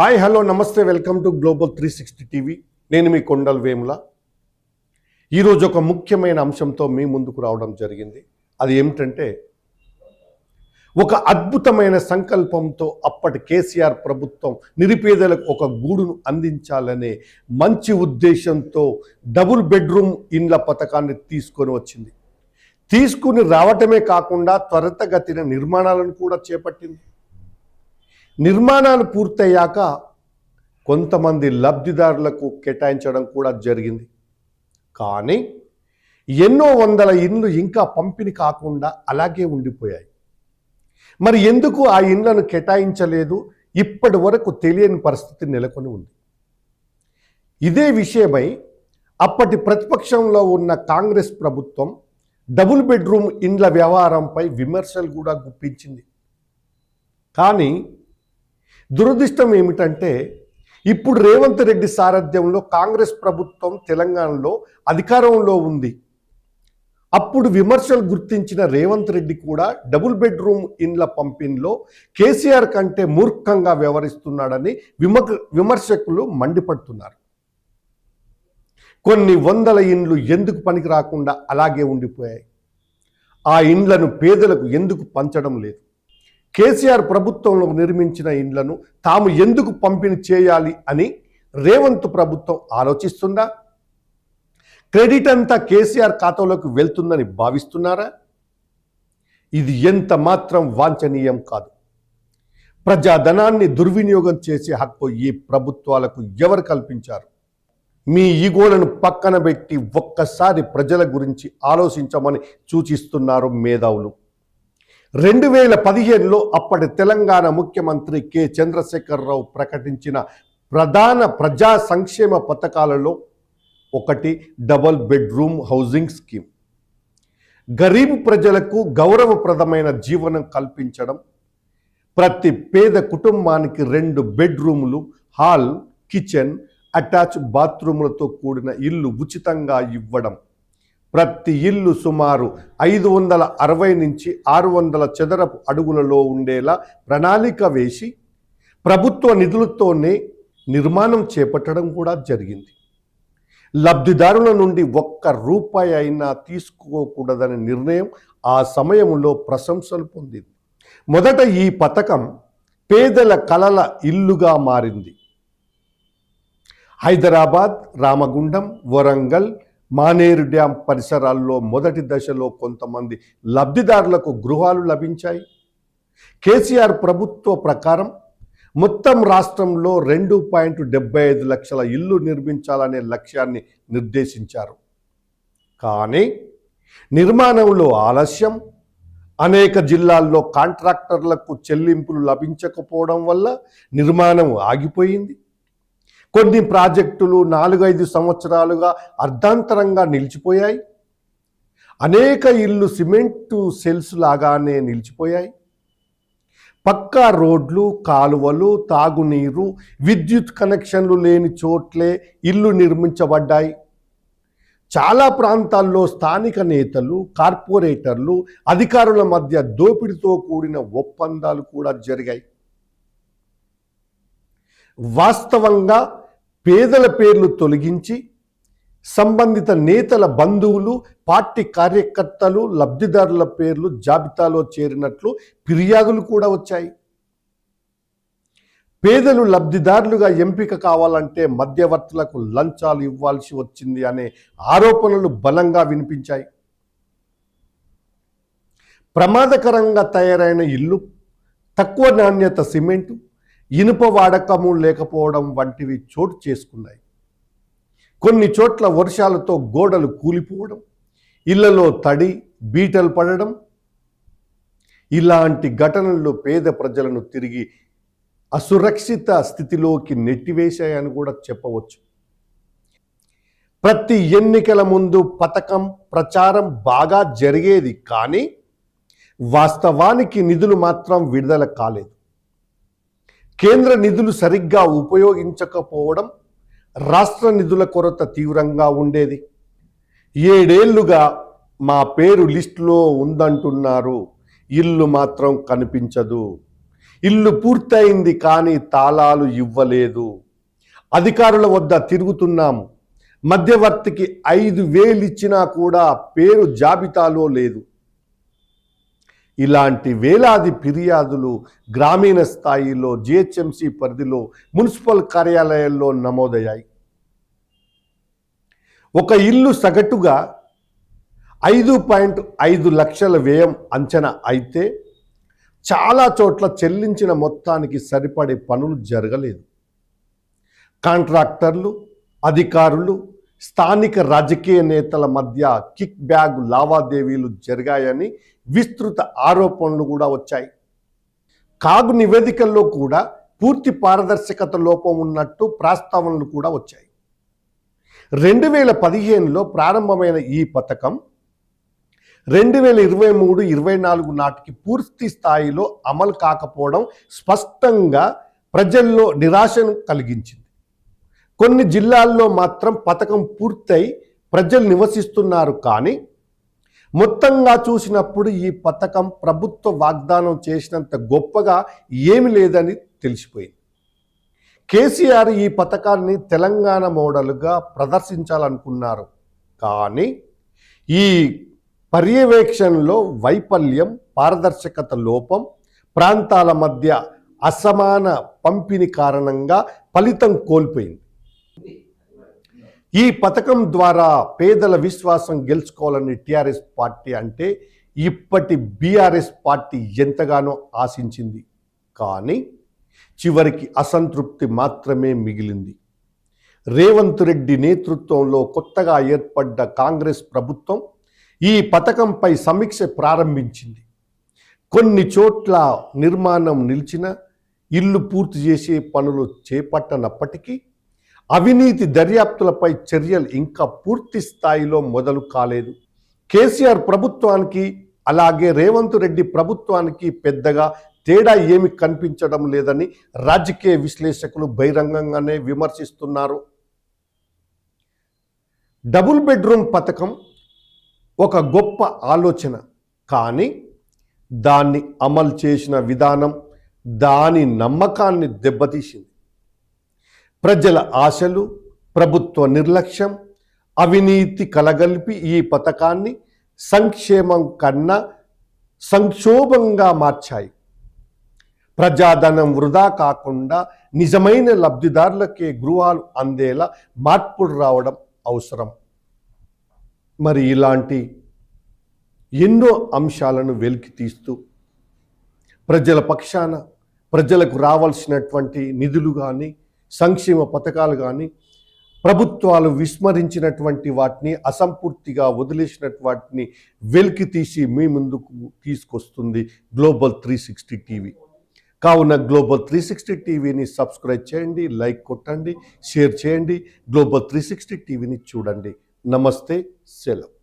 Hi hello నమస్తే welcome to global three sixty TV నేను మీ కొండల్ వేముల. ఈరోజు ఒక ముఖ్యమైన అంశంతో మీ ముందుకు రావడం జరిగింది. అది ఏమిటంటే ఒక అద్భుతమైన సంకల్పంతో అప్పటి కేసీఆర్ ప్రభుత్వం నిరుపేదలకు ఒక గూడును అందించాలనే మంచి ఉద్దేశంతో డబుల్ బెడ్రూమ్ ఇండ్ల పథకాన్ని తీసుకొని వచ్చింది. తీసుకుని రావటమే కాకుండా త్వరితగతిన నిర్మాణాలను కూడా చేపట్టింది. నిర్మాణాలు పూర్తయ్యాక కొంతమంది లబ్ధిదారులకు కేటాయించడం కూడా జరిగింది. కానీ ఎన్నో వందల ఇండ్లు ఇంకా పంపిణీ కాకుండా అలాగే ఉండిపోయాయి. మరి ఎందుకు ఆ ఇండ్లను కేటాయించలేదు? ఇప్పటి వరకు తెలియని పరిస్థితి నెలకొని ఉంది. ఇదే విషయమై అప్పటి ప్రతిపక్షంలో ఉన్న కాంగ్రెస్ ప్రభుత్వం డబుల్ బెడ్రూమ్ ఇండ్ల వ్యవహారంపై విమర్శలు కూడా గుప్పించింది. కానీ దురదృష్టం ఏమిటంటే ఇప్పుడు రేవంత్ రెడ్డి సారథ్యంలో కాంగ్రెస్ ప్రభుత్వం తెలంగాణలో అధికారంలో ఉంది. అప్పుడు విమర్శలు గుర్తించిన రేవంత్ రెడ్డి కూడా డబుల్ బెడ్రూమ్ ఇండ్ల పంపిణీలో కేసీఆర్ కంటే మూర్ఖంగా వ్యవహరిస్తున్నాడని విమ విమర్శకులు మండిపడుతున్నారు. కొన్ని వందల ఇండ్లు ఎందుకు పనికి రాకుండా అలాగే ఉండిపోయాయి? ఆ ఇండ్లను పేదలకు ఎందుకు పంచడం లేదు? కేసీఆర్ ప్రభుత్వంలో నిర్మించిన ఇండ్లను తాము ఎందుకు పంపిణీ చేయాలి అని రేవంత్ ప్రభుత్వం ఆలోచిస్తుందా? క్రెడిట్ అంతా కేసీఆర్ ఖాతాలోకి వెళ్తుందని భావిస్తున్నారా? ఇది ఎంత మాత్రం వాంఛనీయం కాదు. ప్రజాధనాన్ని దుర్వినియోగం చేసే హక్కు ఈ ప్రభుత్వాలకు ఎవరు కల్పించారు? మీ ఈగోలను పక్కన పెట్టి ఒక్కసారి ప్రజల గురించి ఆలోచించమని సూచిస్తున్నారు మేధావులు. రెండు వేల పదిహేనులో అప్పటి తెలంగాణ ముఖ్యమంత్రి కె. చంద్రశేఖరరావు ప్రకటించిన ప్రధాన ప్రజా సంక్షేమ పథకాలలో ఒకటి డబల్ బెడ్రూమ్ హౌసింగ్ స్కీమ్. గరీబ్ ప్రజలకు గౌరవప్రదమైన జీవనం కల్పించడం ప్రతి పేద కుటుంబానికి రెండు బెడ్రూములు హాల్ కిచెన్ అటాచ్ బాత్రూములతో కూడిన ఇల్లు ఉచితంగా ఇవ్వడం ప్రతి ఇల్లు సుమారు ఐదు వందల అరవై నుంచి ఆరు వందల చదరపు అడుగులలో ఉండేలా ప్రణాళిక వేసి ప్రభుత్వ నిధులతోనే నిర్మాణం చేపట్టడం కూడా జరిగింది. లబ్ధిదారుల నుండి ఒక్క రూపాయి అయినా తీసుకోకూడదనే నిర్ణయం ఆ సమయంలో ప్రశంసలు పొందింది. మొదట ఈ పథకం పేదల కలల ఇల్లుగా మారింది. హైదరాబాద్ రామగుండం వరంగల్ మానేరు డ్యాం పరిసరాల్లో మొదటి దశలో కొంతమంది లబ్ధిదారులకు గృహాలు లభించాయి. కేసీఆర్ ప్రభుత్వ ప్రకారం మొత్తం రాష్ట్రంలో రెండు పాయింట్ డెబ్బై ఐదు లక్షల ఇల్లు నిర్మించాలనే లక్ష్యాన్ని నిర్దేశించారు. కానీ నిర్మాణంలో ఆలస్యం అనేక జిల్లాల్లో కాంట్రాక్టర్లకు చెల్లింపులు లభించకపోవడం వల్ల నిర్మాణం ఆగిపోయింది. కొన్ని ప్రాజెక్టులు నాలుగైదు సంవత్సరాలుగా అర్ధాంతరంగా నిలిచిపోయాయి. అనేక ఇల్లు సిమెంటు సెల్స్ లాగానే నిలిచిపోయాయి. పక్కా రోడ్లు కాలువలు తాగునీరు విద్యుత్ కనెక్షన్లు లేని చోట్లే ఇల్లు నిర్మించబడ్డాయి. చాలా ప్రాంతాల్లో స్థానిక నేతలు కార్పొరేటర్లు అధికారుల మధ్య దోపిడితో కూడిన ఒప్పందాలు కూడా జరిగాయి. వాస్తవంగా పేదల పేర్లు తొలగించి సంబంధిత నేతల బంధువులు పార్టీ కార్యకర్తలు లబ్ధిదారుల పేర్లు జాబితాలో చేరినట్లు ఫిర్యాదులు కూడా వచ్చాయి. పేదలు లబ్ధిదారులుగా ఎంపిక కావాలంటే మధ్యవర్తులకు లంచాలు ఇవ్వాల్సి వచ్చింది అనే ఆరోపణలు బలంగా వినిపించాయి. ప్రమాదకరంగా తయారైన ఇల్లు తక్కువ నాణ్యత సిమెంటు ఇనుప వాడకము లేకపోవడం వంటివి చోటు చేసుకున్నాయి. కొన్ని చోట్ల వర్షాలతో గోడలు కూలిపోవడం ఇళ్ళలో తడి బీటలు పడడం ఇలాంటి ఘటనలు పేద ప్రజలను తిరిగి అసురక్షిత స్థితిలోకి నెట్టివేశాయని కూడా చెప్పవచ్చు. ప్రతి ఎన్నికల ముందు పథకం ప్రచారం బాగా జరిగేది కానీ వాస్తవానికి నిధులు మాత్రం విడుదల కాలేదు. కేంద్ర నిధులు సరిగ్గా ఉపయోగించకపోవడం రాష్ట్ర నిధుల కొరత తీవ్రంగా ఉండేది. ఏడేళ్ళుగా మా పేరు లిస్టులో ఉందంటున్నారు. ఇల్లు మాత్రం కనిపించదు. ఇల్లు పూర్తయింది కానీ తాళాలు ఇవ్వలేదు. అధికారుల వద్ద తిరుగుతున్నాము మధ్యవర్తికి ఐదు వేలు ఇచ్చినా కూడా పేరు జాబితాలో లేదు. ఇలాంటి వేలాది ఫిర్యాదులు గ్రామీణ స్థాయిలో జిహెచ్ఎంసి పరిధిలో మున్సిపల్ కార్యాలయాల్లో నమోదయ్యాయి. ఒక ఇల్లు సగటుగా ఐదు పాయింట్ ఐదు లక్షల వ్యయం అంచనా అయితే చాలా చోట్ల చెల్లించిన మొత్తానికి సరిపడే పనులు జరగలేదు. కాంట్రాక్టర్లు అధికారులు స్థానిక రాజకీయ నేతల మధ్య కిక్ బ్యాగ్ లావాదేవీలు జరిగాయని విస్తృత ఆరోపణలు కూడా వచ్చాయి. కాగు నివేదికల్లో కూడా పూర్తి పారదర్శకత లోపం ఉన్నట్టు ప్రస్తావనలు కూడా వచ్చాయి. రెండు వేల పదిహేనులో ప్రారంభమైన ఈ పథకం రెండు వేల ఇరవై మూడు ఇరవై నాలుగు నాటికి పూర్తి స్థాయిలో అమలు కాకపోవడం స్పష్టంగా ప్రజల్లో నిరాశను కలిగించింది. కొన్ని జిల్లాల్లో మాత్రం పథకం పూర్తయి ప్రజలు నివసిస్తున్నారు కానీ మొత్తంగా చూసినప్పుడు ఈ పథకం ప్రభుత్వ వాగ్దానం చేసినంత గొప్పగా ఏమి లేదని తెలిసిపోయింది. కేసీఆర్ ఈ పథకాన్ని తెలంగాణ మోడల్గా ప్రదర్శించాలనుకున్నారు. కానీ ఈ పర్యవేక్షణలో వైఫల్యం పారదర్శకత లోపం ప్రాంతాల మధ్య అసమాన పంపిణీ కారణంగా ఫలితం కోల్పోయింది. ఈ పథకం ద్వారా పేదల విశ్వాసం గెలుచుకోవాలని టీఆర్ఎస్ పార్టీ అంటే ఇప్పటి బీఆర్ఎస్ పార్టీ ఎంతగానో ఆశించింది. కానీ చివరికి అసంతృప్తి మాత్రమే మిగిలింది. రేవంత్ రెడ్డి నేతృత్వంలో కొత్తగా ఏర్పడ్డ కాంగ్రెస్ ప్రభుత్వం ఈ పథకంపై సమీక్ష ప్రారంభించింది. కొన్ని చోట్ల నిర్మాణం నిలిచిన ఇల్లు పూర్తి చేసే పనులు చేపట్టనప్పటికీ అవినీతి దర్యాప్తులపై చర్యలు ఇంకా పూర్తి స్థాయిలో మొదలు కాలేదు. కేసీఆర్ ప్రభుత్వానికి అలాగే రేవంత్ రెడ్డి ప్రభుత్వానికి పెద్దగా తేడా ఏమి కనిపించడం లేదని రాజకీయ విశ్లేషకులు బహిరంగంగానే విమర్శిస్తున్నారు. డబుల్ బెడ్రూమ్ పథకం ఒక గొప్ప ఆలోచన కానీ దాన్ని అమలు చేసిన విధానం దాని నమ్మకాన్ని దెబ్బతీసింది. ప్రజల ఆశలు ప్రభుత్వ నిర్లక్ష్యం అవినీతి కలగలిపి ఈ పథకాన్ని సంక్షేమం కన్నా సంక్షోభంగా మార్చాయి. ప్రజాధనం వృధా కాకుండా నిజమైన లబ్ధిదారులకే గృహాలు అందేలా మార్పులు రావడం అవసరం. మరి ఇలాంటి ఎన్నో అంశాలను వెలికి తీస్తూ ప్రజల పక్షాన ప్రజలకు రావాల్సినటువంటి నిధులు కానీ సంక్షేమ పథకాలు కానీ ప్రభుత్వాలు విస్మరించినటువంటి వాటిని అసంపూర్తిగా వదిలేసినటువంటి వాటిని వెలికి తీసి మీ ముందుకు తీసుకొస్తుంది గ్లోబల్ త్రీ సిక్స్టీ టీవీ కావున గ్లోబల్ త్రీ సిక్స్టీ టీవీని సబ్స్క్రైబ్ చేయండి లైక్ కొట్టండి షేర్ చేయండి గ్లోబల్ త్రీ సిక్స్టీ టీవీని చూడండి. నమస్తే సెలవు.